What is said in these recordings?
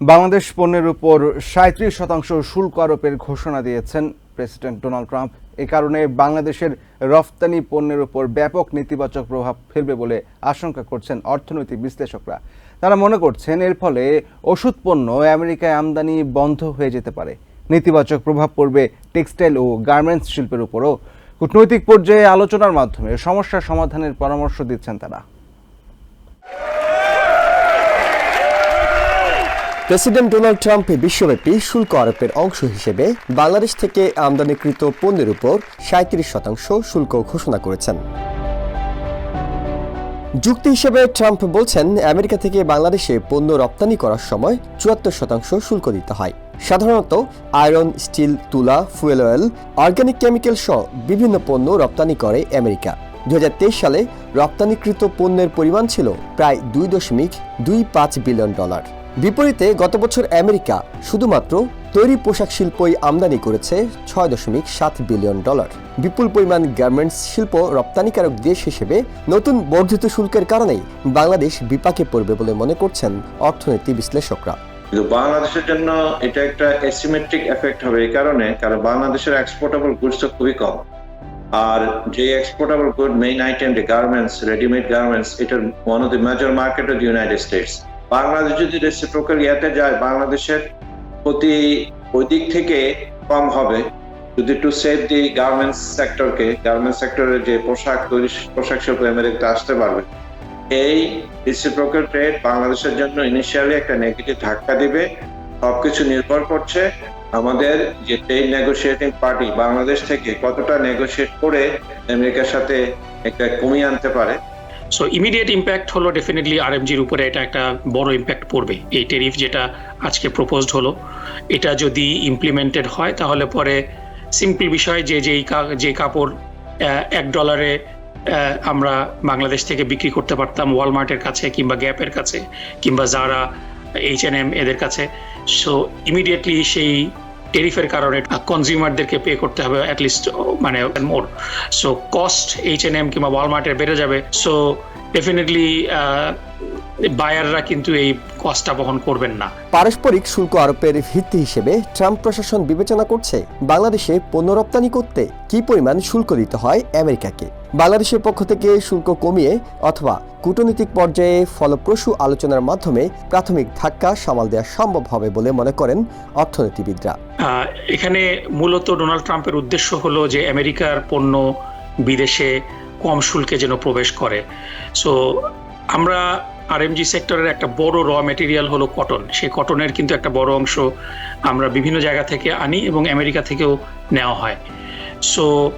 বাংলাদেশ পণ্যের উপর সাঁত্রিশ শতাংশ শুল্ক আরোপের ঘোষণা দিয়েছেন প্রেসিডেন্ট ডোনাল্ড ট্রাম্প। এ কারণে বাংলাদেশের রফতানি পণ্যের উপর ব্যাপক নেতিবাচক প্রভাব ফেলবে বলে আশঙ্কা করছেন অর্থনৈতিক বিশ্লেষকরা। তারা মনে করছেন এর ফলে ওষুধ পণ্য আমেরিকায় আমদানি বন্ধ হয়ে যেতে পারে। নেতিবাচক প্রভাব পড়বে টেক্সটাইল ও গার্মেন্টস শিল্পের উপরও। কূটনৈতিক পর্যায়ে আলোচনার মাধ্যমে সমস্যা সমাধানের পরামর্শ দিচ্ছেন তারা। প্রেসিডেন্ট ডোনাল্ড ট্রাম্প বিশ্বব্যাপী শুল্ক আরোপের অংশ হিসেবে বাংলাদেশ থেকে আমদানিকৃত পণ্যের উপর সাঁত্রিশ শতাংশ শুল্ক ঘোষণা করেছেন। যুক্তি হিসেবে ট্রাম্প বলছেন, আমেরিকা থেকে বাংলাদেশে পণ্য রপ্তানি করার সময় চুয়াত্তর শতাংশ শুল্ক দিতে হয়। সাধারণত আয়রন, স্টিল, তুলা, ফুয়েল অয়েল অর্গ্যানিক কেমিক্যাল সহ বিভিন্ন পণ্য রপ্তানি করে আমেরিকা। দু হাজার তেইশ সালে রপ্তানিকৃত পণ্যের পরিমাণ ছিল প্রায় দুই দশমিক দুই পাঁচ বিলিয়ন ডলার। বিপরীতে গত বছর আমেরিকা শুধুমাত্র তৈরি পোশাক শিল্পই আমদানি করেছে ছয় দশমিক সাত বিলিয়ন ডলার। বিপুল পরিমাণ গার্মেন্টস শিল্প রপ্তানিকারক দেশ হিসেবে নতুন বর্ধিত শুল্কের কারণেই বাংলাদেশ বিপাকে পড়বে বলে মনে করছেন অর্থনীতি বিশ্লেষকরা। কিন্তু বাংলাদেশের জন্য এটা একটা এসিমেট্রিক এফেক্ট হবে এই কারণে, কারণ বাংলাদেশের এক্সপোর্টেবল গুডস তো খুবই কম। আর যে exportable good main item garments readymade garments এটার one of the major market of United States Bangladesh যদি রেসিপ্রোকাল ইয়াতে যায়, বাংলাদেশের প্রতি ওই দিক থেকে কম হবে। যদি টু সেভ দি গার্মেন্টস সেক্টরকে গার্মেন্টস সেক্টরের যে পোশাক তৈরি, পোশাক শিল্প আমেরিকাতে আসতে পারবে, এই রিসিপ্রোকাল ট্রেড বাংলাদেশের জন্য ইনিশিয়ালি একটা নেগেটিভ ধাক্কা দিবে। সবকিছু নির্ভর করছে আমাদের যে ট্রেড নেগোসিয়েটিং পার্টি বাংলাদেশ থেকে কতটা নেগোসিয়েট করে আমেরিকার সাথে একটা কমিয়ে আনতে পারে। সো ইমিডিয়েট ইম্প্যাক্ট হলো ডেফিনেটলি আরএমজির উপরে এটা একটা বড় ইম্প্যাক্ট পড়বে। এই টেরিফ যেটা আজকে প্রপোজড হলো, এটা যদি ইমপ্লিমেন্টেড হয়, তাহলে পরে সিম্পল বিষয় যে, যেই যে কাপড় এক ডলারে আমরা বাংলাদেশ থেকে বিক্রি করতে পারতাম ওয়ালমার্টের কাছে কিংবা গ্যাপের কাছে কিংবা যারা এইচ এন এম এদের কাছে। সো ইমিডিয়েটলি সেই টেরিফের কারণে কনজিউমারদেরকে পে করতে হবে অ্যাটলিস্ট মানে more so cost H N M কিংবা ওয়ালমার্টের বেড়ে যাবে। সো ডেফিনেটলি বায়াররা কিন্তু এই কস্টটা বহন করবেন না। পারস্পরিক শুল্ক আরোপের ভিত্তি হিসেবে ট্রাম্প প্রশাসন বিবেচনা করছে বাংলাদেশে পণ্য রপ্তানি করতে কি পরিমাণ শুল্ক দিতে হয় আমেরিকাকে। বাংলাদেশের পক্ষ থেকে শুল্ক কমিয়ে অথবা কূটনৈতিক পর্যায়ে ফলপ্রসূ আলোচনার মাধ্যমে প্রাথমিক ধাক্কা সামাল দেওয়া সম্ভব হবে বলে মনে করেন অর্থনীতিবিদরা। এখানে মূলত ডোনাল্ড ট্রাম্পের উদ্দেশ্য হলো যে আমেরিকার পণ্য বিদেশে কম শুল্কে যেন প্রবেশ করে। সো, আমরা আরএমজি সেক্টরের একটা বড় র মেটেরিয়াল হলো কটন। সেই কটনের কিন্তু একটা বড় অংশ আমরা বিভিন্ন জায়গা থেকে আনি এবং আমেরিকা থেকেও নেওয়া হয়। সো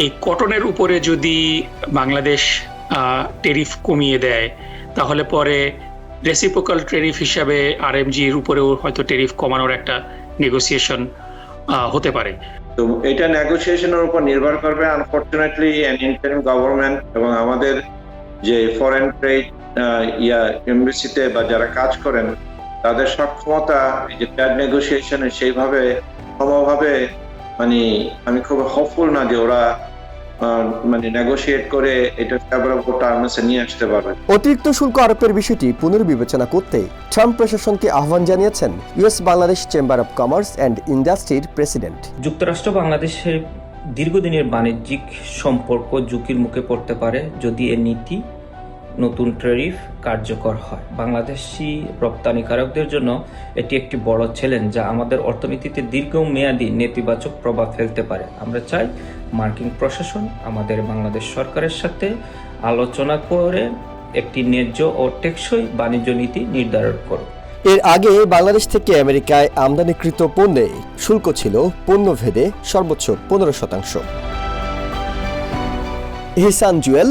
এই কটনের উপরে যদি বাংলাদেশ টেরিফ কমিয়ে দেয়, তাহলে পরে রেসিপোকাল টেরিফ হিসাবে আর আরএমজির উপরেও হয়তো টেরিফ কমানোর একটা নেগোসিয়েশন হতে পারে। তো এটা নেগোসিয়েশনের উপর নির্ভর করবে আনফর্চুনেটলি ইন্টারিম গভর্নমেন্ট এবং আমাদের যে ফরেন ট্রেড ইয়া এমবিসিতে বা যারা কাজ করেন, তাদের সক্ষমতা যে ট্রেড নেগোসিয়েশনে সেইভাবে সমভাবে মানে আমি খুব হোপফুল না যে ওরা মানে নেগোসিয়েট করে এটা ফেভারেবল টার্মসে নিয়ে আসতে পারবে। অতিরিক্ত শুল্ক আরোপের বিষয়টি পুনর্বিবেচনা করতে ট্রাম্প প্রশাসনকে আহ্বান জানিয়েছেন US Bangladesh chamber of commerce and ইন্ডাস্ট্রির প্রেসিডেন্ট। যুক্তরাষ্ট্র বাংলাদেশের দীর্ঘদিনের বাণিজ্যিক সম্পর্ক ঝুঁকির মুখে পড়তে পারে যদি এ নীতি নতুন ট্যারিফ কার্যকর হয়। বাংলাদেশি রপ্তানিকারকদের জন্য এটি একটি বড় চ্যালেঞ্জ যা আমাদের অর্থনীতিতে দীর্ঘমেয়াদী নেতিবাচক প্রভাব ফেলতে পারে। আমরা চাই মার্কিন প্রশাসন আমাদের বাংলাদেশ সরকারের সাথে আলোচনা করে একটি ন্যায্য ও টেকসই বাণিজ্য নীতি নির্ধারণ করুক। এর আগে বাংলাদেশ থেকে আমেরিকায় আমদানিকৃত পণ্যে শুল্ক ছিল পণ্যভেদে সর্বোচ্চ পনেরো শতাংশ। Hisan Jewel